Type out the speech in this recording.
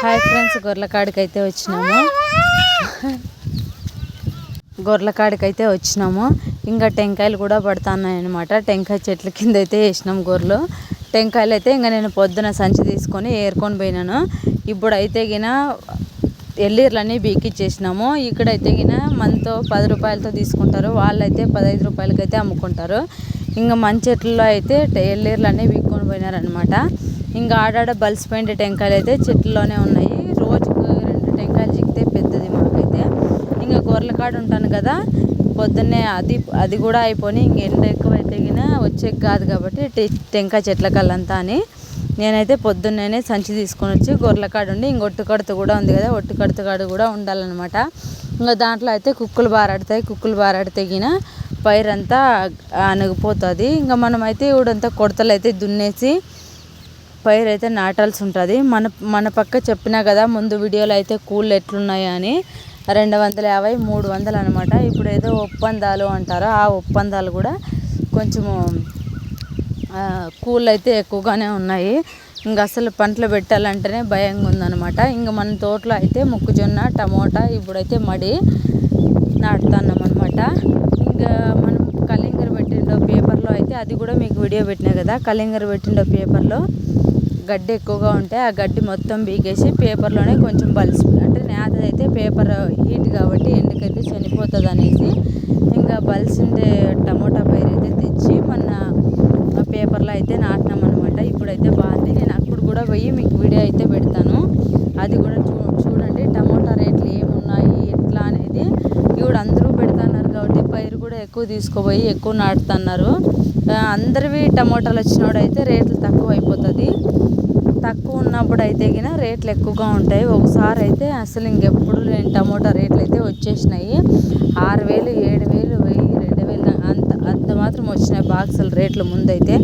Hi friends గొర్రెకాడికి అయితే వచ్చినాము. గొర్రెకాడికి అయితే వచ్చినాము. ఇంకా టెంకాయలు కూడా పడుతున్నాయన్నమాట. టెంకాయ చెట్ల కింద అయితే వేసినాం గొర్రెలు. టెంకాయలు అయితే ఇంకా నేను పొద్దున సంచి తీసుకొని ఏరుకొని పోయినాను. ఇప్పుడు అయితే గిన ఎల్లీర్లన్నీ బీకిచ్చేసినాము. ఇక్కడైతే గిన మనతో పది రూపాయలతో తీసుకుంటారు. వాళ్ళైతే పదహైదు రూపాయలకైతే అమ్ముకుంటారు. ఇంకా మంచి చెట్లలో అయితే ఎల్లీర్లన్నీ బీక్కొని పోయినారనమాట ఇంకా ఆడాడ బలిసిపోయిన టెంకాయలు అయితే చెట్లలోనే ఉన్నాయి. రోజుకు రెండు టెంకాయలు చిక్కితే పెద్దది మాకైతే. ఇంకా గొర్రెల కాడ ఉంటాను కదా పొద్దున్నే అది అది కూడా అయిపోయి ఇంక ఎండ ఎక్కువ అయితే వచ్చే కాదు కాబట్టి టె- టెంకాయ చెట్ల కళ్ళంతా అని. నేనైతే పొద్దున్నే సంచి తీసుకొని వచ్చి గొర్రెల కాడ ఉండి ఇంక ఒట్టు కడుతు కూడా ఉంది కదా ఒట్టు కడుతు కాడ కూడా ఉండాలన్నమాట. ఇంకా దాంట్లో అయితే కుక్కలు బారాడతాయి కుక్కలు బారాడితే పైరంతా అణగిపోతుంది ఇంకా మనమైతే ఇవిడంతా కొడతలు అయితే దున్నేసి పైరు అయితే నాటాల్సి ఉంటుంది. మన మన పక్క చెప్పినా కదా ముందు వీడియోలో అయితే కూళ్ళు ఎట్లున్నాయి అని. రెండు వందల యాభై మూడు వందలు అనమాట ఇప్పుడు ఏదో ఒప్పందాలు అంటారు. ఆ ఒప్పందాలు కూడా కొంచెము కూళ్ళు అయితే ఎక్కువగానే ఉన్నాయి. ఇంకా అసలు పంటలు పెట్టాలంటేనే భయంగా ఉందన్నమాట. ఇంకా మన తోటలో అయితే మొక్కజొన్న టమోటా ఇప్పుడైతే మడి నాటుతున్నాం అనమాట ఇంకా మనం కలింగర పెట్టిండో పేపర్లో అయితే అది కూడా మీకు వీడియో పెట్టినా కదా కలింగర పెట్టిండో పేపర్లో గడ్డి ఎక్కువగా ఉంటే ఆ గడ్డి మొత్తం బీకేసి పేపర్లోనే కొంచెం బలిసి అంటే నేతది అయితే పేపర్ హీట్ కాబట్టి ఎండుకైతే చనిపోతుంది అనేసి ఇంకా బలిసిండే టమోటా పైరు అయితే తెచ్చి మన పేపర్లో అయితే నాటినాం అనమాట ఇప్పుడైతే బాగుంది. నేను అప్పుడు కూడా పోయి మీకు వీడియో అయితే పెడతాను. అది కూడా పైరు కూడా ఎక్కువ తీసుకుపోయి ఎక్కువ నాటుతున్నారు. అందరివి టమోటాలు వచ్చినప్పుడు అయితే రేట్లు తక్కువ అయిపోతుంది తక్కువ ఉన్నప్పుడు అయితే గిన రేట్లు ఎక్కువగా ఉంటాయి. ఒకసారి అయితే అసలు ఇంకెప్పుడు లేని టమోటా రేట్లు అయితే వచ్చేసినాయి. ఆరు వేలు ఏడు వేలు వెయ్యి రెండు వేలు అంత అంత మాత్రం వచ్చినాయి బాక్సుల రేట్లు ముందైతే.